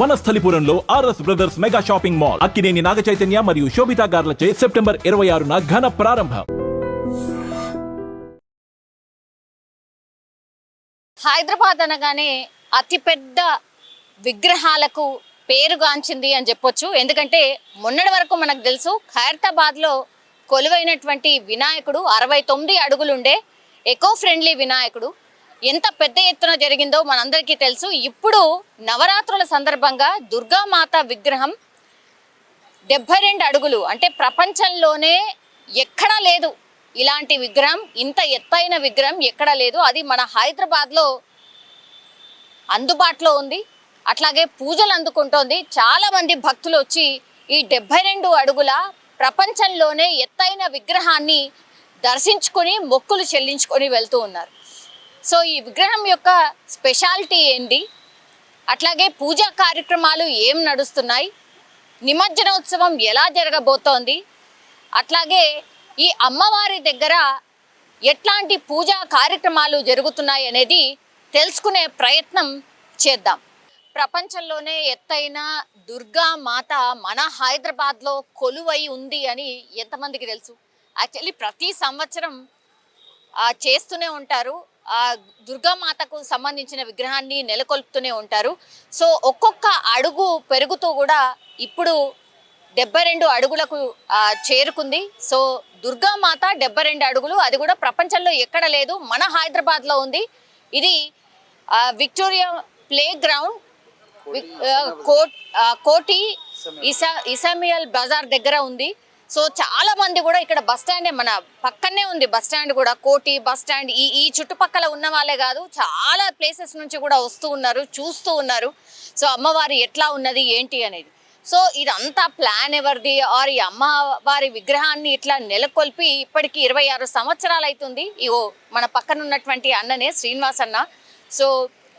వనస్థలిపురంలో RS brothers mega shopping mall Akkineni Naga Chaitanya మరియు Sobhita గార్లచే September ఇరవై ఆరున ఘన ప్రారంభం. హైదరాబాద్ అనగానే అతిపెద్ద విగ్రహాలకు పేరుగాంచింది అని చెప్పొచ్చు. ఎందుకంటే మొన్నటి వరకు మనకు తెలుసు ఖైరతాబాద్లో కొలువైనటువంటి వినాయకుడు అరవై తొమ్మిది అడుగులుండే ఎకో ఫ్రెండ్లీ వినాయకుడు. ఎంత పెద్ద ఎత్తున జరిగిందో మనందరికీ తెలుసు. ఇప్పుడు నవరాత్రుల సందర్భంగా దుర్గామాత విగ్రహం డెబ్బై రెండు అడుగులు. అంటే ప్రపంచంలోనే ఎక్కడా లేదు ఇలాంటి విగ్రహం. ఇంత ఎత్తైన విగ్రహం ఎక్కడా లేదు. అది మన హైదరాబాద్లో అందుబాటులో ఉంది. అట్లాగే పూజలు అందుకుంటోంది. చాలామంది భక్తులు వచ్చి ఈ డెబ్బై రెండు అడుగుల ప్రపంచంలోనే ఎత్తైన విగ్రహాన్ని దర్శించుకొని మొక్కులు చెల్లించుకొని వెళ్తూ ఉన్నారు. సో ఈ విగ్రహం యొక్క స్పెషాలిటీ ఏంటి? అట్లాగే పూజా కార్యక్రమాలు ఏం నడుస్తున్నాయి? నిమజ్జనోత్సవం ఎలా జరగబోతోంది? అట్లాగే ఈ అమ్మవారి దగ్గర ఎట్లాంటి పూజా కార్యక్రమాలు జరుగుతున్నాయి అనేది తెలుసుకునే ప్రయత్నం చేద్దాం. ప్రపంచంలోనే ఎత్తైన దుర్గా మాత మన హైదరాబాద్లో కొలువై ఉంది అని ఎంతమందికి తెలుసు? యాక్చువల్లీ ప్రతి సంవత్సరం ఆ, చేస్తూనే ఉంటారు. దుర్గామాతకు సంబంధించిన విగ్రహాన్ని నెలకొల్పుతూనే ఉంటారు. సో ఒక్కొక్క అడుగు పెరుగుతూ కూడా ఇప్పుడు డెబ్బై రెండు అడుగులకు చేరుకుంది. సో దుర్గామాత డెబ్బై రెండు అడుగులు అది కూడా ప్రపంచంలో ఎక్కడ లేదు మన హైదరాబాద్లో ఉంది. ఇది విక్టోరియా ప్లే గ్రౌండ్ కోటి ఇసా ఇసామియల్ బజార్ దగ్గర ఉంది. సో చాలా మంది కూడా ఇక్కడ బస్ స్టాండే మన పక్కనే ఉంది బస్ స్టాండ్ కూడా కోటి బస్ స్టాండ్. ఈ ఈ చుట్టుపక్కల ఉన్న వాళ్ళే కాదు చాలా ప్లేసెస్ నుంచి కూడా వస్తూ ఉన్నారు చూస్తూ ఉన్నారు. సో అమ్మవారి ఎట్లా ఉన్నది ఏంటి అనేది. సో ఇదంతా ప్లాన్ ఎవరిది? ఆర్ ఈ అమ్మవారి విగ్రహాన్ని ఇట్లా నెలకొల్పి ఇప్పటికి ఇరవై ఆరు సంవత్సరాలు అవుతుంది ఇగో మన పక్కన ఉన్నటువంటి అన్ననే శ్రీనివాస్ అన్న. సో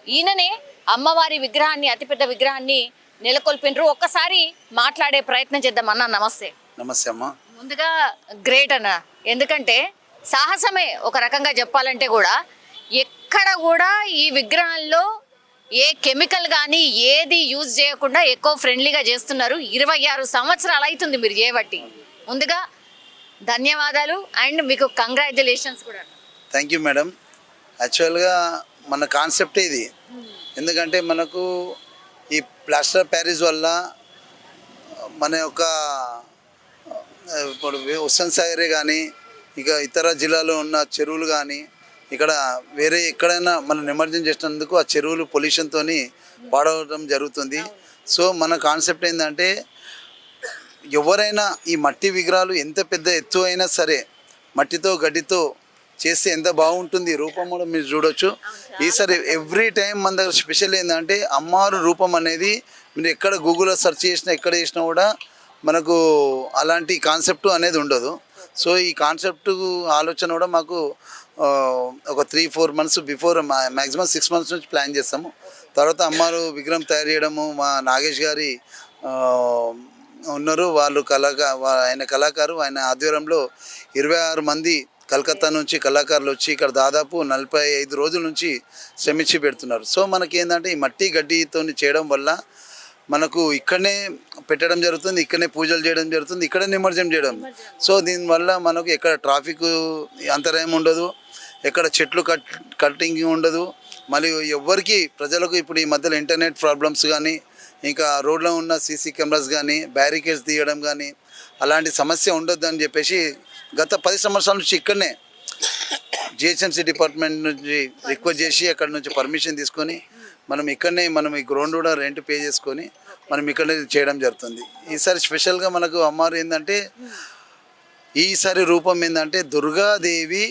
ఈయననే అమ్మవారి విగ్రహాన్ని అతిపెద్ద విగ్రహాన్ని నెలకొల్పినరు ఒక్కసారి మాట్లాడే ప్రయత్నం చేద్దాం అన్న. నమస్తే. నమస్తే అమ్మ. ముందుగా గ్రేట్ అన్న. ఎందుకంటే సాహసమే ఒక రకంగా చెప్పాలంటే కూడా ఎక్కడ కూడా ఈ విగ్రహాల్లో ఏ కెమికల్ కానీ ఏది యూజ్ చేయకుండా ఎక్కువ ఫ్రెండ్లీగా చేస్తున్నారు. ఇరవై ఆరు సంవత్సరాలు అవుతుంది మీరు చేయబట్టి. ముందుగా ధన్యవాదాలు అండ్ మీకు కంగ్రాచులేషన్స్ కూడా థ్యాంక్ యూ మేడం యాక్చువల్గా మన కాన్సెప్టే ఇది. ఎందుకంటే మనకు ఈ ప్లాస్టర్ ప్యారిస్ వల్ల మన యొక్క ఇప్పుడు హుస్సేన్ సాగరే కానీ ఇక ఇతర జిల్లాలో ఉన్న చెరువులు కానీ ఇక్కడ వేరే ఎక్కడైనా మనం నిమజ్జనం చేసినందుకు ఆ చెరువులు పొల్యూషన్తో పాడవడం జరుగుతుంది. సో మన కాన్సెప్ట్ ఏంటంటే ఎవరైనా ఈ మట్టి విగ్రహాలు ఎంత పెద్ద ఎత్తు అయినా సరే మట్టితో గడ్డితో చేస్తే ఎంత బాగుంటుంది రూపం కూడా మీరు చూడొచ్చు. ఈసారి ఎవ్రీ టైం మన దగ్గర స్పెషల్ ఏంటంటే అమ్మవారు రూపం అనేది మీరు ఎక్కడ గూగుల్లో సెర్చ్ చేసినా ఎక్కడ చేసినా కూడా మనకు అలాంటి కాన్సెప్ట్ అనేది ఉండదు. సో ఈ కాన్సెప్ట్ ఆలోచన కూడా మాకు ఒక three four months before maximum six months నుంచి ప్లాన్ చేస్తాము. తర్వాత అమ్మారు విగ్రహం తయారు చేయడము మా నాగేష్ గారి ఉన్నారు. వాళ్ళు కళాకా ఆయన కళాకారు. ఆయన ఆధ్వర్యంలో ఇరవై ఆరు మంది కలకత్తా నుంచి కళాకారులు వచ్చి ఇక్కడ దాదాపు నలభై ఐదు రోజుల నుంచి శ్రమించి పెడుతున్నారు. సో మనకి ఏంటంటే ఈ మట్టి గడ్డితో చేయడం వల్ల మనకు ఇక్కడనే పెట్టడం జరుగుతుంది ఇక్కడనే పూజలు చేయడం జరుగుతుంది ఇక్కడే నిమజ్జనం చేయడం. సో దీనివల్ల మనకు ఎక్కడ ట్రాఫిక్ అంతరాయం ఉండదు ఎక్కడ చెట్లు కట్ కట్టింగ్ ఉండదు. మరియు ఎవ్వరికి ప్రజలకు ఇప్పుడు ఈ మధ్యలో ఇంటర్నెట్ ప్రాబ్లమ్స్ కానీ ఇంకా రోడ్లో ఉన్న సీసీ కెమెరాస్ కానీ బ్యారికేడ్స్ తీయడం కానీ అలాంటి సమస్య ఉండొద్దు అని చెప్పేసి గత పది సంవత్సరాల నుంచి ఇక్కడనే జిహెచ్ఎంసీ డిపార్ట్మెంట్ నుంచి రిక్వెస్ట్ చేసి అక్కడ నుంచి పర్మిషన్ తీసుకొని మనం ఇక్కడనే మనం ఈ గ్రౌండ్ కూడా రెంట్ పే చేసుకొని మనం ఇక్కడనే చేయడం జరుగుతుంది. ఈసారి స్పెషల్గా మనకు అమ్మారు ఏంటంటే ఈసారి రూపం ఏంటంటే దుర్గాదేవి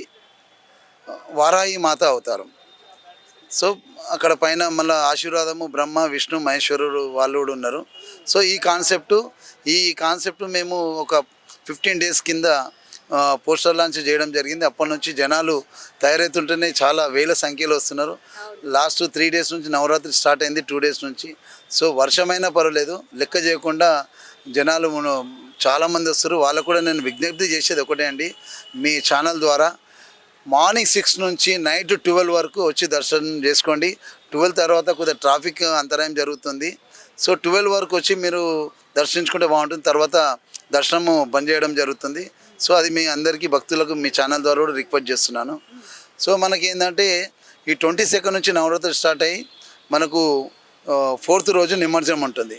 వారాయి మాత అవతారం. సో అక్కడ పైన మళ్ళీ ఆశీర్వాదము బ్రహ్మ విష్ణు మహేశ్వరుడు వాళ్ళు కూడా ఉన్నారు. సో ఈ కాన్సెప్టు ఈ కాన్సెప్ట్ మేము ఒక ఫిఫ్టీన్ డేస్ కింద పోస్టర్ లాంచ్ చేయడం జరిగింది. అప్పటి నుంచి జనాలు తయారవుతుంటేనే చాలా వేల సంఖ్యలో వస్తున్నారు. లాస్ట్ త్రీ డేస్ నుంచి నవరాత్రి స్టార్ట్ అయింది టూ డేస్ నుంచి. సో వర్షమైనా పర్వాలేదు. లెక్క చేయకుండా జనాలు చాలామంది వస్తారు వాళ్ళకు కూడా నేను విజ్ఞప్తి చేసేది ఒకటే అండి. మీ ఛానల్ ద్వారా మార్నింగ్ సిక్స్ నుంచి నైట్ ట్వెల్వ్ వరకు వచ్చి దర్శనం చేసుకోండి. ట్వెల్వ్ తర్వాత కొద్దిగా ట్రాఫిక్ అంతరాయం జరుగుతుంది. సో ట్వెల్వ్ వరకు వచ్చి మీరు దర్శించుకుంటే బాగుంటుంది. తర్వాత దర్శనము బంద్ చేయడం జరుగుతుంది. సో అది మీ అందరికీ భక్తులకు మీ ఛానల్ ద్వారా కూడా రిక్వెస్ట్ చేస్తున్నాను. సో మనకి ఏంటంటే ఈ ట్వంటీ సెకండ్ నుంచి నవరాత్రి స్టార్ట్ అయ్యి మనకు ఫోర్త్ రోజు నిమజ్జనం ఉంటుంది.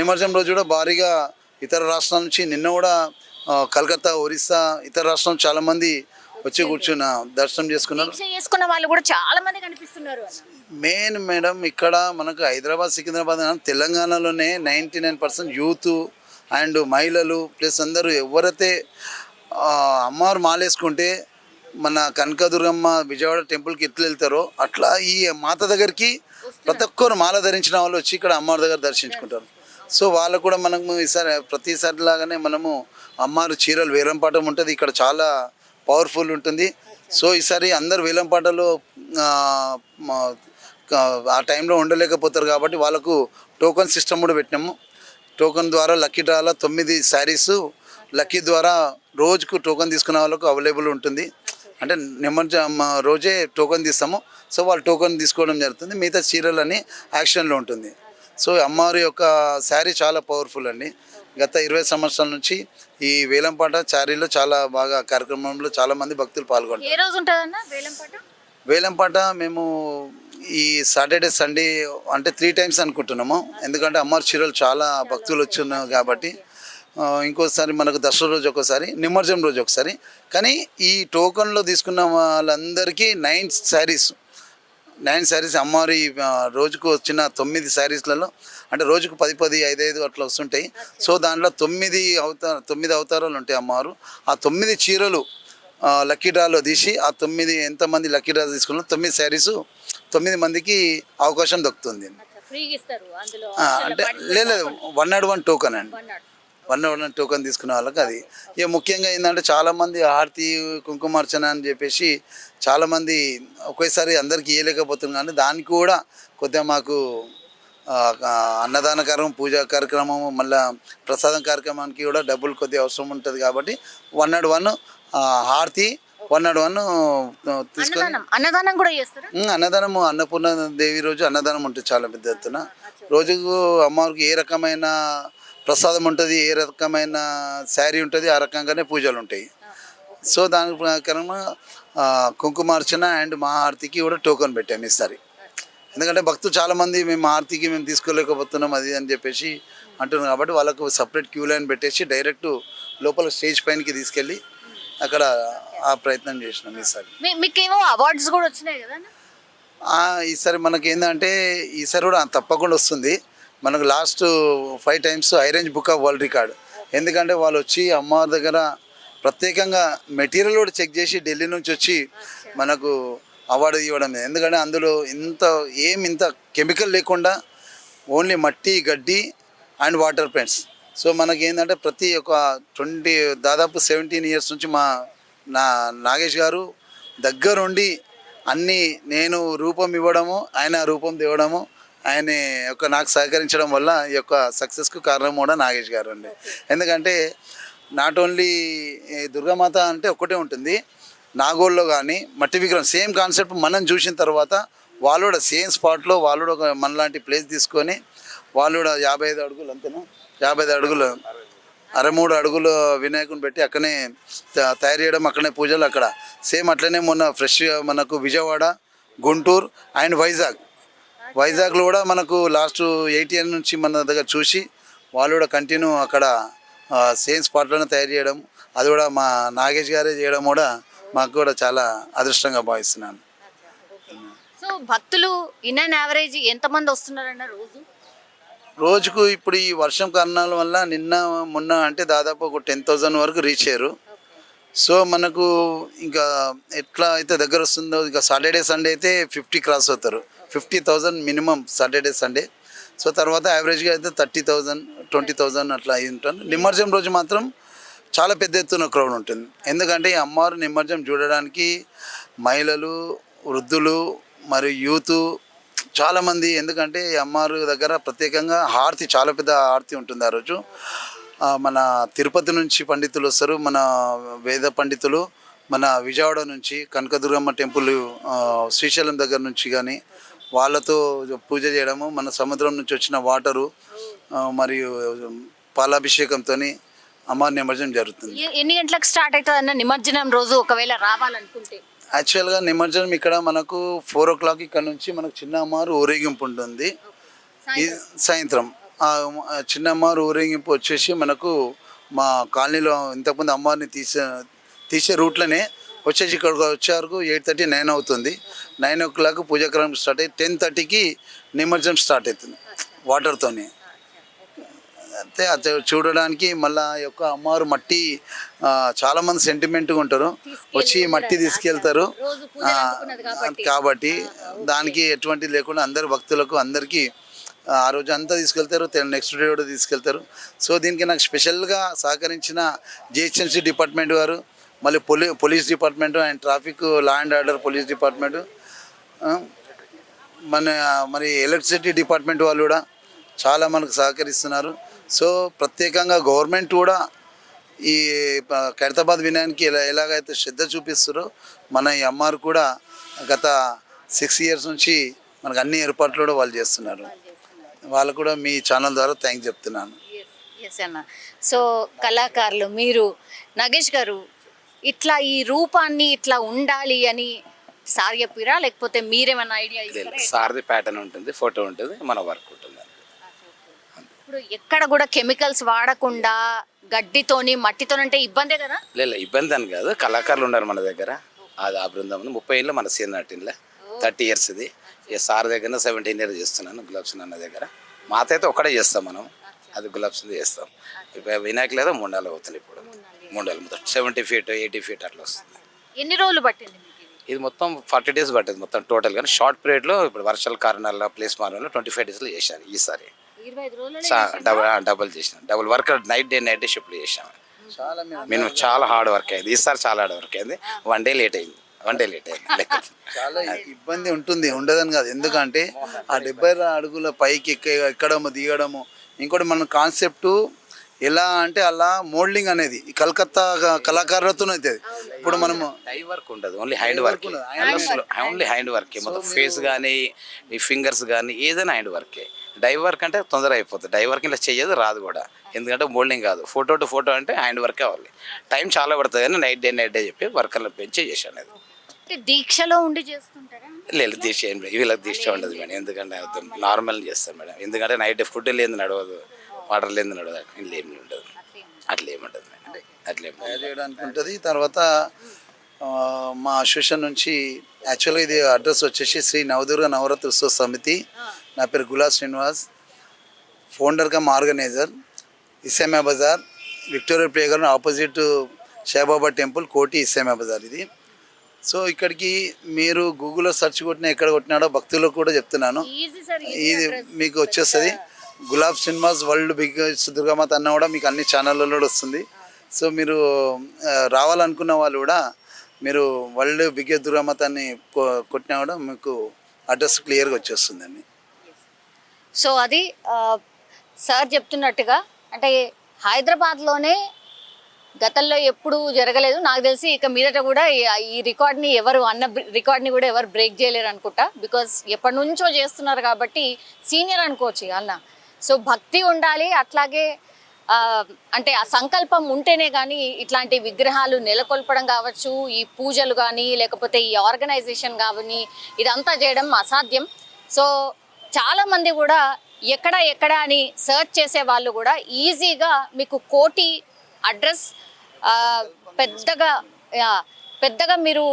నిమజ్జనం రోజు కూడా భారీగా ఇతర రాష్ట్రాల నుంచి నిన్న కూడా కలకత్తా ఒరిస్సా ఇతర రాష్ట్రం చాలా మంది వచ్చి కూర్చున్న దర్శనం చేసుకున్నారు. చేసుకున్న వాళ్ళు కూడా చాలా మంది కనిపిస్తున్నారు మెయిన్ మేడం ఇక్కడ మనకు హైదరాబాద్ సికింద్రాబాద్ కాదు, తెలంగాణలోనే ninety nine percent youth and మహిళలు ప్లస్ అందరూ ఎవరైతే అమ్మవారు మాలేసుకుంటే మన కనకదుర్గమ్మ విజయవాడ టెంపుల్కి ఎట్లా వెళ్తారో అట్లా ఈ మాత దగ్గరికి ప్రతి ఒక్కరు మాల ధరించిన వాళ్ళు వచ్చి ఇక్కడ అమ్మవారి దగ్గర దర్శించుకుంటారు. సో వాళ్ళకు కూడా మనము ఈసారి ప్రతిసారి లాగానే మనము అమ్మవారి చీరలు వేలంపాటం ఉంటుంది. ఇక్కడ చాలా పవర్ఫుల్ ఉంటుంది. సో ఈసారి అందరు వేలంపాటలో ఆ టైంలో ఉండలేకపోతారు కాబట్టి వాళ్ళకు టోకన్ సిస్టమ్ కూడా పెట్టినాము. టోకన్ ద్వారా లక్కీ డ్రాలో తొమ్మిది శారీస్ లక్కీ ద్వారా రోజుకు టోకన్ తీసుకునే వాళ్ళకు అవైలబుల్ ఉంటుంది. అంటే నిమజ్జనం రోజే టోకన్ తీస్తాము. సో వాళ్ళు టోకన్ తీసుకోవడం జరుగుతుంది. మిగతా చీరలని యాక్షన్లో ఉంటుంది. సో అమ్మవారి యొక్క శారీ చాలా పవర్ఫుల్ అండి. గత ఇరవై సంవత్సరాల నుంచి ఈ వేలంపాట శారీలో చాలా బాగా కార్యక్రమంలో చాలా మంది భక్తులు పాల్గొంటారు. ఏ రోజు ఉంటుందన్న వేలంపాట? వేలంపాట మేము ఈ సాటర్డే సండే అంటే త్రీ టైమ్స్ అనుకుంటున్నాము. ఎందుకంటే అమ్మవారి చీరలు చాలా భక్తులు వచ్చున్నాయి కాబట్టి ఇంకోసారి మనకు దసరా రోజు ఒకసారి నిమజ్జనం రోజు ఒకసారి. కానీ ఈ టోకన్లో తీసుకున్న వాళ్ళందరికీ నైన్ శారీస్ నైన్ శారీస్ అమ్మవారి రోజుకు వచ్చిన తొమ్మిది శారీస్లలో అంటే రోజుకు పది పది ఐదు ఐదు అట్లా వస్తుంటాయి. సో దాంట్లో తొమ్మిది అవతార తొమ్మిది అవతారాలు ఉంటాయి అమ్మవారు. ఆ తొమ్మిది చీరలు లక్కీ డ్రాలో తీసి ఆ తొమ్మిది ఎంతమంది లక్కీ డ్రా తీసుకున్నారో తొమ్మిది శారీస్ తొమ్మిది మందికి అవకాశం దొరుకుతుంది. అంటే లేదు లేదు వన్ నాట్ వన్ టోకన్ అండి. వన్ నాట్ వన్ టోకన్ తీసుకునే వాళ్ళకి అది. ఇక ముఖ్యంగా ఏంటంటే చాలామంది హారతి కుంకుమార్చన అని చెప్పేసి చాలామంది ఒకేసారి అందరికీ ఇవ్వలేకపోతున్నారు కానీ దానికి కూడా కొద్దిగా మాకు అన్నదాన కార్యక్రమం పూజా కార్యక్రమం మళ్ళీ ప్రసాదం కార్యక్రమానికి కూడా డబ్బులు కొద్దిగా అవసరం ఉంటుంది కాబట్టి వన్ నాట్ వన్ హారతి వన్ నాట్ వన్ తీసుకొని అన్నదానం. అన్నదానం కూడా చేస్తారా? ఉమ్, అన్నదానము అన్నపూర్ణ దేవి రోజు అన్నదానం ఉంటుంది చాలా పెద్ద ఎత్తున. రోజుకు అమ్మవారికి ఏ రకమైన ప్రసాదం ఉంటుంది ఏ రకమైన శారీ ఉంటుంది ఆ రకంగానే పూజలు ఉంటాయి. సో దాని ప్రకారంగా ఆ, కుంకుమార్చన అండ్ మహాఆరతికి కూడా టోకెన్ పెట్టాము ఈసారి. ఎందుకంటే భక్తులు చాలామంది మేము ఆరతికి మేము తీసుకోలేకపోతున్నాం అది అని చెప్పేసి అంటున్నారు కాబట్టి వాళ్ళకు సపరేట్ క్యూ లైన్ పెట్టేసి డైరెక్ట్ లోపల స్టేజ్ పైనకి తీసుకెళ్ళి అక్కడ ఆ ప్రయత్నం చేసినాం ఈసారి. మీ- మీకేమో అవార్డ్స్ కూడా వచ్చినాయి కదా అన్న? ఆ, ఈసారి మనకి ఏంటంటే ఈసారి కూడా తప్పకుండా వస్తుంది. మనకు లాస్ట్ ఫైవ్ టైమ్స్ ఐరేంజ్ బుక్ ఆఫ్ వరల్డ్ రికార్డ్ ఎందుకంటే వాళ్ళు వచ్చి అమ్మవారి దగ్గర ప్రత్యేకంగా మెటీరియల్ కూడా చెక్ చేసి ఢిల్లీ నుంచి వచ్చి మనకు అవార్డు ఇవ్వడం ఎందుకంటే అందులో ఇంత ఏం ఇంత కెమికల్ లేకుండా ఓన్లీ మట్టి గడ్డి అండ్ వాటర్ పెయింట్స్ సో మనకి ఏంటంటే ప్రతి ఒక్క ట్వంటీ దాదాపు సెవెంటీన్ ఇయర్స్ నుంచి మా నా నాగేష్ గారు దగ్గరుండి అన్నీ నేను రూపం ఇవ్వడము ఆయన రూపం తేవడము ఆయన యొక్క నాకు సహకరించడం వల్ల ఈ యొక్క సక్సెస్కు కారణం కూడా నాగేష్ గారు అండి. ఎందుకంటే నాట్ ఓన్లీ దుర్గామాత అంటే ఒకటే ఉంటుంది నాగోల్లో కానీ మట్టి విగ్రహం సేమ్ కాన్సెప్ట్ మనం చూసిన తర్వాత వాళ్ళు కూడా సేమ్ స్పాట్లో వాళ్ళు కూడా ఒక మనలాంటి ప్లేస్ తీసుకొని వాళ్ళు కూడా యాభై ఐదు అడుగులు అంతేనా? యాభై ఐదు అడుగులు అరవై మూడు అడుగులు వినాయకుని పెట్టి అక్కడనే త- తయారు చేయడం అక్కడనే పూజలు అక్కడ. సేమ్ అట్లనే మొన్న ఫ్రెష్గా మనకు విజయవాడ గుంటూరు అండ్ వైజాగ్. వైజాగ్లో కూడా మనకు లాస్ట్ ఎయిట్ ఇయర్ నుంచి మన దగ్గర చూసి వాళ్ళు కూడా కంటిన్యూ అక్కడ సేమ్ స్పాట్లోనే తయారు చేయడం. అది కూడా మా నాగేష్ గారే చేయడం కూడా మాకు కూడా చాలా అదృష్టంగా భావిస్తున్నాను. సో భక్తులు ఇన్ అండ్ యావరేజ్ ఎంతమంది వస్తున్నారన్న రోజు? రోజుకు ఇప్పుడు ఈ వర్షం కారణాల వల్ల నిన్న మొన్న అంటే దాదాపు ఒక టెన్ థౌజండ్ వరకు రీచ్ అయ్యారు. సో మనకు ఇంకా ఎట్లా అయితే దగ్గర వస్తుందో ఇంకా సాటర్డే సండే అయితే ఫిఫ్టీ క్రాస్ అవుతారు. Fifty thousand minimum Saturday Sunday so తర్వాత యావరేజ్గా అయితే థర్టీ థౌజండ్ ట్వంటీ థౌజండ్ అట్లా అయి ఉంటాను నిమజ్జనం రోజు మాత్రం చాలా పెద్ద ఎత్తున క్రౌడ్ ఉంటుంది. ఎందుకంటే ఈ అమ్మవారు నిమజ్జనం చూడడానికి మహిళలు వృద్ధులు మరియు యూత్ చాలామంది ఎందుకంటే ఈ దగ్గర ప్రత్యేకంగా హారతి చాలా పెద్ద హారతి ఉంటుంది ఆ రోజు. మన తిరుపతి నుంచి పండితులు వస్తారు మన వేద పండితులు మన విజయవాడ నుంచి కనకదుర్గమ్మ టెంపుల్ శ్రీశైలం దగ్గర నుంచి కానీ వాళ్ళతో పూజ చేయడము మన సముద్రం నుంచి వచ్చిన వాటరు మరియు పాలాభిషేకంతో అమ్మ నిమజ్జనం జరుగుతుంది. ఎన్ని గంటలకు స్టార్ట్ అవుతుంది అన్న నిమజ్జనం రోజు ఒకవేళ రావాలనుకుంటే? యాక్చువల్గా నిమజ్జనం ఇక్కడ మనకు ఫోర్ ఓ క్లాక్ ఇక్కడ నుంచి మనకు చిన్న అమ్మవారు ఊరేగింపు ఉంటుంది. ఈ సాయంత్రం. ఆ ఆ చిన్న అమ్మవారు ఊరేగింపు వచ్చేసి మనకు మా కాలనీలో ఇంతకుముందు అమ్మవారిని తీసే తీసే రూట్లోనే వచ్చేసి ఇక్కడ వచ్చే వరకు ఎయిట్ థర్టీ నైన్ అవుతుంది. నైన్ ఓ క్లాక్ పూజాక్రమం స్టార్ట్ అయ్యి టెన్ థర్టీకి నిమజ్జనం స్టార్ట్ అవుతుంది. వాటర్తోని. అంతే అది చూడడానికి మళ్ళా యొక్క అమ్మవారు మట్టి ఆ, చాలా మంది సెంటిమెంట్గా ఉంటారు. వచ్చి మట్టి తీసుకెళ్తారు. కాబట్టి. దానికి ఎటువంటి లేకుండా అందరు భక్తులకు అందరికీ ఆ ఆ రోజు అంతా తీసుకెళ్తారు. నెక్స్ట్ డే కూడా తీసుకెళ్తారు. సో దీనికి నాకు స్పెషల్గా సహకరించిన జిహెచ్ఎంసీ డిపార్ట్మెంట్ వారు మళ్ళీ పోలీ police department and traffic law and order police department మన మరి ఎలక్ట్రిసిటీ డిపార్ట్మెంట్ వాళ్ళు కూడా చాలా మనకు సహకరిస్తున్నారు. సో ప్రత్యేకంగా గవర్నమెంట్ కూడా ఈ ప- ఖైరతాబాద్ వినయానికి ఎలా ఎలాగైతే శ్రద్ధ చూపిస్తారో మన ఈ అమ్మారు కూడా గత సిక్స్ ఇయర్స్ నుంచి మనకు అన్ని ఏర్పాట్లు కూడా వాళ్ళు చేస్తున్నారు. వాళ్ళకు కూడా మీ ఛానల్ ద్వారా థ్యాంక్ చెప్తున్నాను. ఎస్ అన్న. సో కళాకారులు మీరు నగేష్ గారు ఇట్లా ఈ రూపాన్ని ఇట్లా ఉండాలి అని సార్ చెప్పిరా? లేకపోతే మీరేమైనా ఐడియా సారథి ప్యాటర్న్ ఉంటుంది ఫోటో ఉంటుంది మన వర్క్ ఉంటుంది. ఇప్పుడు ఎక్కడ కూడా కెమికల్స్ వాడకుండా గడ్డితోని మట్టితోని అంటే ఇబ్బందే కదా? లేదు ఇబ్బంది అని కాదు. కళాకారులు ఉన్నారు మన దగ్గర. అది ఆ బృందం ఉంది. ముప్పై ఏళ్ళు మన సీనియర్ నటిన్లే థర్టీ ఇయర్స్ ఇది. సార్ దగ్గర సెవెంటీన్ ఇయర్స్ చేస్తున్నాను గులాబ్స్ అన్న దగ్గర. మాత అయితే ఒక్కడే చేస్తాం మనం. అది గులాబ్స్ చేస్తాం. ఇప్పుడు వినాయక లేదా మూడు నెలలు అవుతుంది ఇప్పుడు. మూడు నెలలు మొత్తం. సెవెంటీ ఫీట్ ఎయిటీ ఫీట్ అట్లా వస్తుంది. ఎన్ని రోజులు పట్టింది ఇది? మొత్తం ఫార్టీ డేస్ పట్టింది మొత్తం టోటల్ కానీ షార్ట్ పీరియడ్లో ఇప్పుడు వర్షాల కారణాల ప్లేస్ మారంలో ట్వంటీ ఫైవ్ డేస్లో చేశాను ఈసారి. డబుల్ డబుల్ చేసిన. Double work night day night day షిఫ్ట్లు చేసాము చాలా మేము చాలా హార్డ్ వర్క్ అయింది. ఈసారి చాలా హార్డ్ వర్క్ అయింది. వన్ డే లేట్ అయింది. వన్ డే లేట్ అయింది. చాలా ఇబ్బంది ఉంటుంది. ఉండదని కాదు. ఎందుకంటే ఆ డెబ్బై అడుగుల పైకి ఎక్క ఎక్కడము దిగడము. ఇంకోటి మన కాన్సెప్ట్ ఎలా అంటే అలా మోల్డింగ్ అనేది. ఈ కలకత్తా కళాకారులతో అవుతుంది ఇప్పుడు మనము డై వర్క్ ఉండదు. Only hand work. Only hand work మొత్తం ఫేస్ కానీ ఈ ఫింగర్స్ కానీ ఏదైనా హ్యాండ్ వర్కే డై వర్క్ అంటే తొందర అయిపోతుంది డై వర్క్ ఇలా చెయ్యదు రాదు కూడా. ఎందుకంటే మోల్డింగ్ కాదు. ఫోటో టు ఫోటో అంటే హ్యాండ్ వర్క్ అవ్వాలి. టైం చాలా పడుతుంది కానీ నైట్ డే నైట్ డే చెప్పి వర్కర్లు పెంచి చేశాను అది అంటే దీక్షలో ఉండి చేస్తుంటారా? లేదు దీక్ష ఏం లేదు. వీళ్ళకి దీక్ష ఉండదు మేడం. ఎందుకంటే నార్మల్ చేస్తాం మేడం. ఎందుకంటే నైట్ ఫుడ్ లేదు నడవదు. వాటర్ లేదు నడవదు. ఇల్లు ఏమి ఉండదు. అట్లా ఏమి ఉండదు మేడం. అట్లా చేయడానికి ఉంటుంది. తర్వాత మా అసోసియేషన్ నుంచి యాక్చువల్గా ఇది అడ్రస్ వచ్చేసి శ్రీ నవదుర్గ నవరాత్రి ఉత్సవ సమితి నా పేరు Gulab Srinivas founder cum organiser Issamiya Bazar Victoria playground opposite Saibaba temple Koti Issamiya Bazar ఇది. సో ఇక్కడికి మీరు గూగుల్లో సెర్చ్ కొట్టినా ఎక్కడ కొట్టినాడో భక్తులకు కూడా చెప్తున్నాను. ఇది మీకు వచ్చేస్తుంది. Gulab cinemas world biggest Durgamata అన్న కూడా మీకు అన్ని ఛానళ్ళలో కూడా వస్తుంది. సో మీరు రావాలనుకున్న వాళ్ళు కూడా మీరు వరల్డ్ బిగ్గెస్ట్ దుర్గామాతాన్ని కొట్టినా కూడా మీకు అడ్రస్ క్లియర్గా వచ్చేస్తుందండి. సో అది సార్ చెప్తున్నట్టుగా అంటే హైదరాబాద్లోనే గతంలో ఎప్పుడు జరగలేదు. నాకు తెలిసి ఇక మీదట కూడా ఈ- రికార్డ్ని ఎవరు అన్న రికార్డ్ని కూడా ఎవరు బ్రేక్ చేయలేరు అనుకుంటా. బికాస్ ఎప్పటి నుంచో చేస్తున్నారు కాబట్టి సీనియర్ అనుకోవచ్చు ఇక అన్న. సో భక్తి ఉండాలి అట్లాగే అంటే ఆ సంకల్పం ఉంటేనే కానీ ఇట్లాంటి విగ్రహాలు నెలకొల్పడం కావచ్చు ఈ పూజలు కానీ లేకపోతే ఈ ఆర్గనైజేషన్ కానీ ఇదంతా చేయడం అసాధ్యం. సో చాలా మంది కూడా ఎక్కడ ఎక్కడ అని సెర్చ్ చేసే వాళ్ళు కూడా ఈజీగా మీకు కోటి అడ్రస్ పెద్దగా పెద్దగా మీరు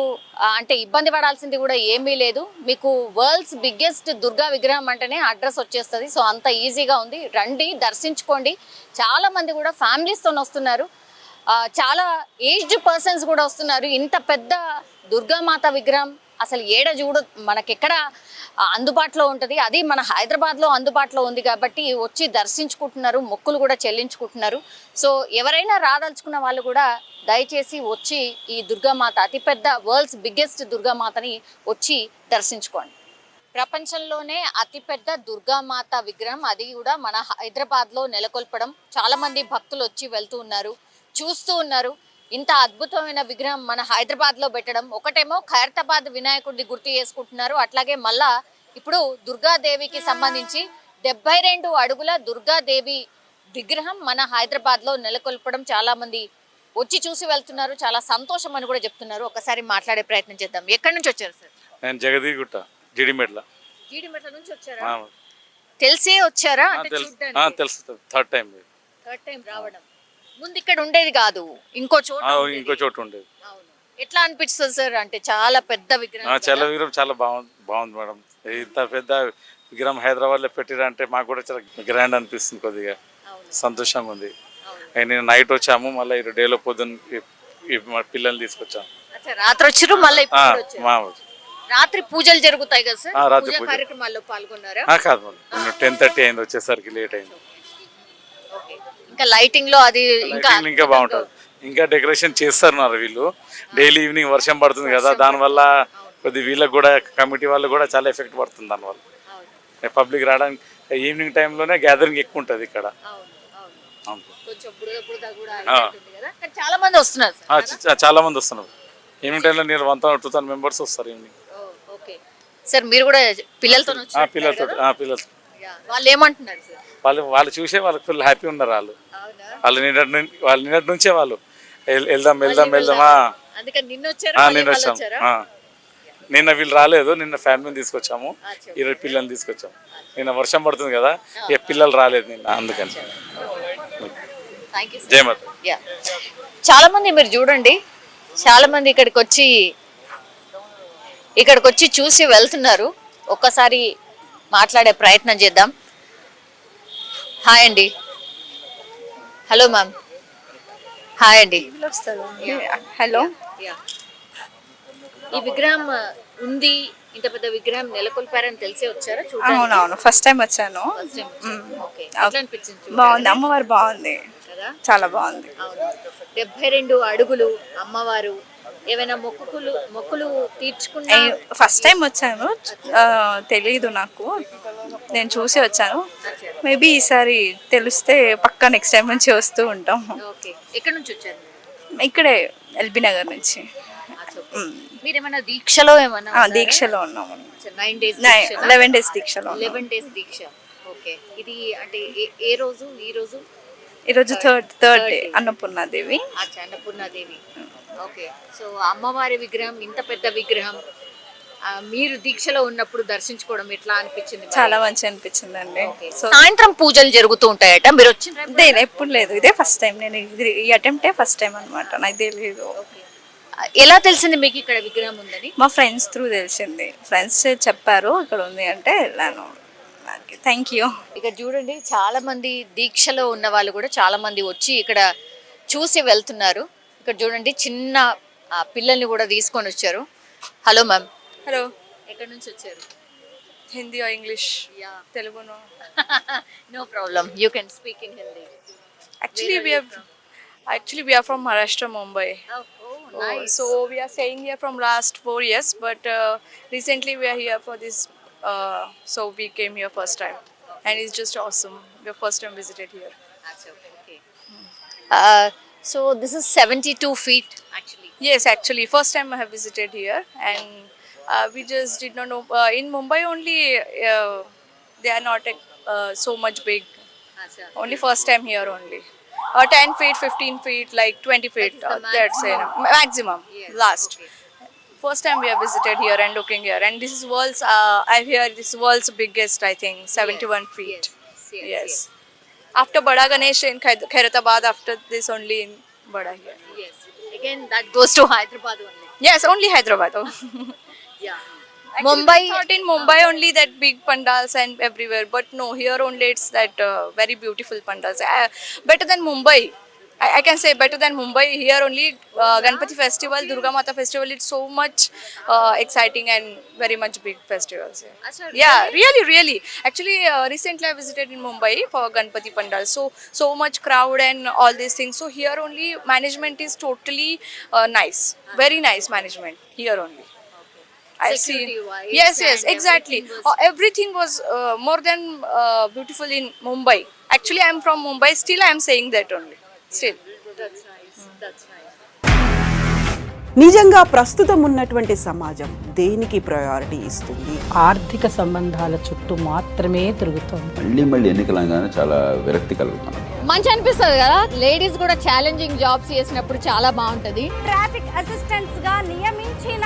అంటే ఇబ్బంది పడాల్సింది కూడా ఏమీ లేదు. మీకు వరల్డ్స్ బిగ్గెస్ట్ దుర్గా విగ్రహం అంటేనే అడ్రస్ వచ్చేస్తుంది. సో అంత ఈజీగా ఉంది. రండి దర్శించుకోండి. చాలామంది కూడా ఫ్యామిలీస్తో వస్తున్నారు. చాలా ఏజ్డ్ పర్సన్స్ కూడా వస్తున్నారు. ఇంత పెద్ద దుర్గామాత విగ్రహం అసలు ఏడ చూడ మనకెక్కడ అందుబాటులో ఉంటుంది? అది మన హైదరాబాద్లో అందుబాటులో ఉంది కాబట్టి వచ్చి దర్శించుకుంటున్నారు మొక్కులు కూడా చెల్లించుకుంటున్నారు. సో ఎవరైనా రాదలుచుకున్న వాళ్ళు కూడా దయచేసి వచ్చి ఈ దుర్గామాత అతిపెద్ద వరల్డ్స్ బిగ్గెస్ట్ దుర్గామాతని వచ్చి దర్శించుకోండి. ప్రపంచంలోనే అతిపెద్ద దుర్గామాత విగ్రహం అది కూడా మన హైదరాబాద్లో నెలకొల్పడం. చాలామంది భక్తులు వచ్చి వెళ్తూ ఉన్నారు చూస్తూ ఉన్నారు. ఇంత అద్భుతమైన విగ్రహం మన హైదరాబాద్లో పెట్టడం. ఒకటేమో ఖైరతాబాద్ వినాయకుడిని గుర్తు చేసుకుంటున్నారు. అట్లాగే మళ్ళా ఇప్పుడు దుర్గాదేవికి సంబంధించి డెబ్బై రెండు అడుగుల దుర్గాదేవి విగ్రహం మన హైదరాబాద్లో నెలకొల్పడం చాలా మంది వచ్చి చూసి వెళ్తున్నారు. చాలా సంతోషం అని కూడా చెప్తున్నారు. ఒకసారి మాట్లాడే ప్రయత్నం చేద్దాం. ఎక్కడి నుంచి వచ్చారు సార్? నేను జగదీగుట్ట జిడిమెట్ల జీడిమెట్ల నుంచి వచ్చారా? తెలిసే వచ్చారా? తెలుసు. థర్డ్ టైం థర్డ్ టైం రావడం. ముందు ఇక్కడ ఉండేది కాదు. ఇంకో చోట ఉండేది. ఇంకో చోటు ఉండేది. అవును. ఎట్లా అనిపిస్తుంది సార్? అంటే చాలా పెద్ద విగ్రహం ఆ, చాలా కదా? విగ్రహం చాలా బాగుంది బాగుంది మేడం. ఇంత పెద్ద విగ్రహం హైదరాబాద్లో పెట్టిరంటే మాకు కూడా చాలా గ్రాండ్ అనిపిస్తుంది కొద్దిగా. అవును. సంతోషంగా ఉంది. అవును. నేను నైట్ వచ్చాము మళ్ళీ ఈ డేలో పొద్దున్న ఈ- ఈ మా పిల్లల్ని తీసుకొచ్చాము. అచ్చా రాత్రి వచ్చారు మళ్ళీ ఆ, ఇప్పుడు వచ్చారు? మా రాత్రి పూజలు జరుగుతాయి కదా సార్? ఆ, రాత్రి పూజా పూజ. కార్యక్రమాల్లో పాల్గొన్నారా? ఆ, కాదు మేడం. టెన్ థర్టీ అయింది వచ్చేసరికి లేట్ అయింది. ఇంకా లైటింగ్లో అది ఇంకా ఇంకా బాగుంటుంది. ఇంకా డెకరేషన్ చేస్తున్నారు వీళ్ళు. డైలీ ఈవినింగ్ వర్షం పడుతుంది కదా దానివల్ల కొద్ది వీళ్ళకి కూడా కమిటీ వాళ్ళకి కూడా చాలా ఎఫెక్ట్ పడుతుంది దానివల్ల పబ్లిక్ రావడానికి ఈవినింగ్ టైంలోనే గ్యాదరింగ్ ఎక్కువ ఉంటుంది ఇక్కడ. చాలా మంది వస్తున్నారు చాలా మంది వస్తున్నారు. ఈవినింగ్ టైంలో నేను one thousand two thousand members వస్తారు ఈవినింగ్ సార్ మీరు కూడా పిల్లలతో పిల్లలతో పిల్లలతో వాళ్ళు ఏమంటున్నారు సార్? వాళ్ళు వాళ్ళు చూసే వాళ్ళకి ఫుల్ హ్యాపీ ఉన్నారు వాళ్ళు. వాళ్ళు నిన్నటి నుంచి వాళ్ళు నిన్నటి నుంచే వాళ్ళు. వెళ్దాం వెళ్దాం వెళ్దాం ఆ, అందుకని నిన్న మళ్ళీ నిన్న వాళ్ళు వచ్చాం వచ్చారా? ఆ. నిన్న వీళ్ళు రాలేదు నిన్న ఫ్యామిలీని తీసుకొచ్చాము. ఈరోజు పిల్లల్ని తీసుకొచ్చాము నిన్న వర్షం పడుతుంది కదా ఏ పిల్లలు రాలేదు నిన్న అందుకని. చాలా మంది మీరు చూడండి చాలా మంది ఇక్కడికి వచ్చి ఇక్కడికి వచ్చి చూసి వెళ్తున్నారు. ఒక్కసారి మాట్లాడే ప్రయత్నం చేద్దాం. హాయ్ అండి. Hello ma'am. హాయ్ అండి. హలో. యా. ఈ విగ్రహం ఉంది ఇంత పెద్ద విగ్రహం నెలకొల్పారని తెలిసే వచ్చారా? చూడండి అవునవును ఫస్ట్ టైం వచ్చాను? బాగుంది అమ్మవారు బాగుంది. కదా? చాలా బాగుంది. అవును. డెబ్బై రెండు అడుగులు అమ్మవారు. ఏమైనా మొక్కులు మొక్కులు తీర్చుకున్నా ఫస్ట్ టైం వచ్చాను. తెలీదు నాకు. నేను చూసి వచ్చాను. మేబీ ఈసారి తెలిస్తే పక్కా నెక్స్ట్ టైం నుంచి వస్తూ ఉంటాం. ఓకే. ఎక్కడి నుంచి వచ్చారు? ఇక్కడే ఎల్బీ నగర్ నుంచి. మీరు ఏమైనా దీక్షలో ఏమైనా దీక్షలో ఉన్నాము నైన్ డేస్ లెవెన్ డేస్ దీక్షలో ఉన్నాం. లెవెన్ డేస్ దీక్ష. ఓకే. ఇది అంటే ఏ- రోజు? ఈ రోజు? ఈరోజు third third day Annapurnadevi. Annapurnadevi. Okay. So అమ్మవారి విగ్రహం ఇంత పెద్ద విగ్రహం. మీరు దీక్షలో ఉన్నప్పుడు దర్శించుకోవడం ఎట్లా అనిపించింది? చాలా మంచి అనిపించిందండి. ఓకే. సో సాయంత్రం పూజలు జరుగుతూ ఉంటాయట? మీరు వచ్చిన ఇదే ఎప్పుడు లేదు. ఇదే ఫస్ట్ టైం నేను ఇది- ఈ అటెంప్టే ఫస్ట్ టైం అనమాట నాకు తెలియదు ఎలా తెలిసింది మీకు ఇక్కడ విగ్రహం ఉందని? మా ఫ్రెండ్స్ త్రూ తెలిసింది. ఫ్రెండ్స్ చెప్పారు ఇక్కడ ఉంది అంటే వెళ్ళాను. థ్యాంక్ యూ ఇక్కడ చూడండి చాలా మంది దీక్షలో ఉన్న వాళ్ళు కూడా చాలా మంది వచ్చి ఇక్కడ చూసి వెళ్తున్నారు. ఇక్కడ చూడండి చిన్న ఆ, పిల్లల్ని కూడా తీసుకొని వచ్చారు. హలో మ్యామ్ హలో ఎక్కడి నుంచి వచ్చారు హిందీ ఆర్ ఇంగ్లీష్ యా తెలుగును no problem you can speak in Hindi actually we are actually we are from Maharashtra Mumbai Oh, so we are staying here from last four years but uh, recently we are here for this uh, so we came here first time and it's just awesome we are first time visited here so this is seventy two feet actually Yes, actually, first time I have visited here, and uh, uh, we just did not know. Uh, in Mumbai only, uh, they are not so much big. Only first time here only. Uh, 10 feet, 15 feet, like 20 feet. That that's. Maximum. Yes. Last. Okay first time we have visited here and looking here and this is world's uh, i hear this world's biggest i think 71 yes, feet yes, yes, yes. after bada ganesh in khairatabad after this only in bada here yes again that goes to hyderabad only yes only hyderabad. Yeah. Mumbai. we thought in Mumbai only that big pandals and everywhere, but no, here only it's that uh, very beautiful pandals. Uh, better than Mumbai. I, I can say better than Mumbai. Here only uh, Ganpati festival, Durga Mata festival. It's so much uh, exciting and very much big festivals. Yeah, yeah really, really. Actually, uh, recently I visited in Mumbai for Ganpati Pandal. So so much crowd and all these things. So here only management is totally uh, nice, very nice management here only. I've seen. Security-wise Yes, yes, exactly. everything was- Uh, everything was uh, more than uh, beautiful in Mumbai. Actually, I'm from Mumbai. Still, I'm saying that only. Still. That's nice that's nice నిజంగా ప్రస్తుతం ఉన్నటువంటి సమాజం దేనికి priority ఇస్తుంది ఆర్థిక సంబంధాల చుట్టూ మాత్రమే తిరుగుతోంది మళ్ళీ మళ్ళీ ఎన్నికలంగానే చాలా విరక్తి కలుగుతున్నాం మంచి అనిపిస్తుంది కదా లేడీస్ కూడా ఛాలెంజింగ్ జాబ్స్ చేసినప్పుడు చాలా బాగుంటది ట్రాఫిక్ అసిస్టెంట్స్గా నియమించిన